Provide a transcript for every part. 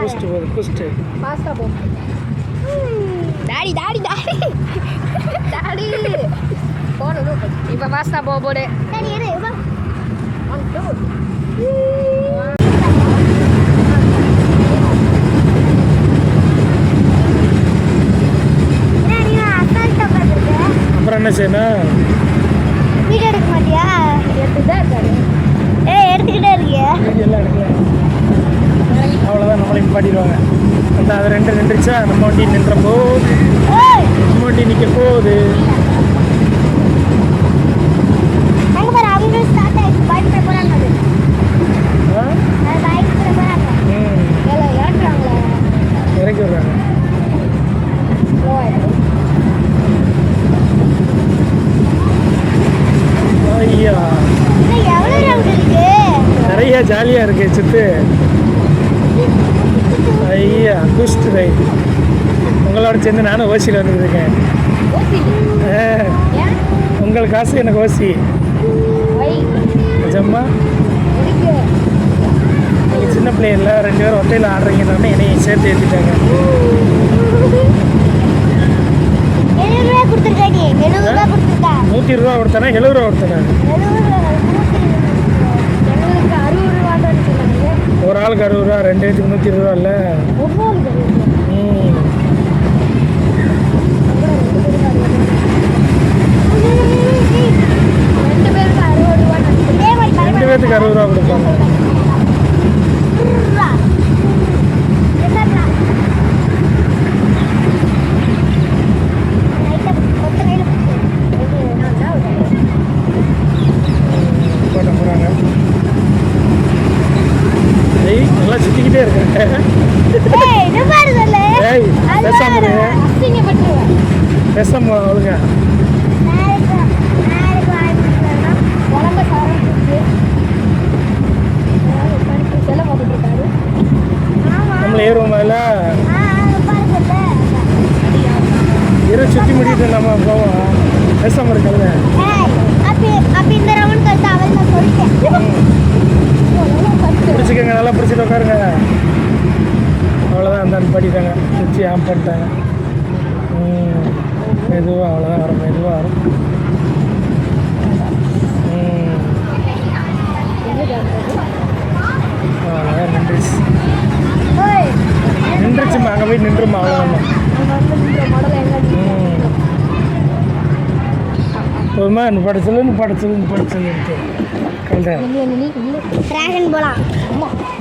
குஸ்ட் போகுது குஸ்ட் ஃபாஸ்டா போ. Daddy daddy daddy. டாடி. போனது இப்போ ஃபாஸ்டா போ போடு. சரி இரு வா. ஒன் டூ அப்புறம் என்ன செய்யணும்? வீடியோ எடுக்க மாட்டியா? எடுத்துதான் இருக்காரு. ஏய் எடுத்துக்கிட்டே இருக்கியா? வீடியோ எல்லாம் எடுக்கல. அவ்வளோதான் நம்மளை நிப்பாட்டிடுவாங்க அந்த அது ரெண்டு நின்றுச்சா நம்ம வண்டி நின்ற போது நம்ம வண்டி நிற்க போகுது இறக்கி விட்றாங்க. ஐயா. நிறைய ஜாலியாக இருக்கு சித்து. ஐயா குஸ்ட் ரைட் உங்களோட சேர்ந்து நானும் ஓசியில் ஏன்? உங்கள் காசு எனக்கு ஓசி நிஜம்மா? நீங்கள் சின்ன பிள்ளைங்கள ரெண்டு பேரும் ஒத்தையில் ஆடுறீங்கன்னு என்னையும் சேர்த்து ஏற்றிட்டாங்க நூற்றி ரூபா கொடுத்தானே? எழுபது ரூபா கொடுத்தானே எழுபது ரூபா நூற்றி எங்களுக்கு அறுபது ரூபான்னு சொன்னாங்க ஒரு ஆளுக்கு அறுபது ரூபா ரெண்டு பேத்துக்கு நூற்றி இருபது ரூபா இல்லை ரெண்டு பேருக்கு அறுபது ரூபா கொடுப்பாங்க. உடம்ப சாரம்பிச்சு செல்ல பார்த்துட்டு இருக்காரு ஆமா நம்மள ஏறுவோம் அதில் இரு சுற்றி முடிட்டு நம்ம போவோம். பேசாம இருக்கல நல்லா பிடிச்சிட்டு உட்காருங்க அவ்வளோதான் அந்த படிட்டாங்க பிடிச்சி ஆம் பண்ணிட்டாங்க. ம் மெதுவாக அவ்வளோதான் வரும் மெதுவாக வரும். அவ்வளோதான் நின்றுச்சு. நின்றுச்சுமா அங்கே போய் நின்றுமா அவ்வளோதான் போதுமா படிச்சல படிச்சல படிச்சல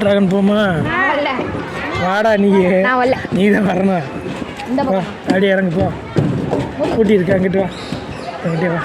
டிராகன் போமா வாடா நீ. நீ தான் வரணும். அப்படியே இறங்கு போ. கூட்டி இருக்கு அங்கிட்டு வா. அங்கிட்டே வா.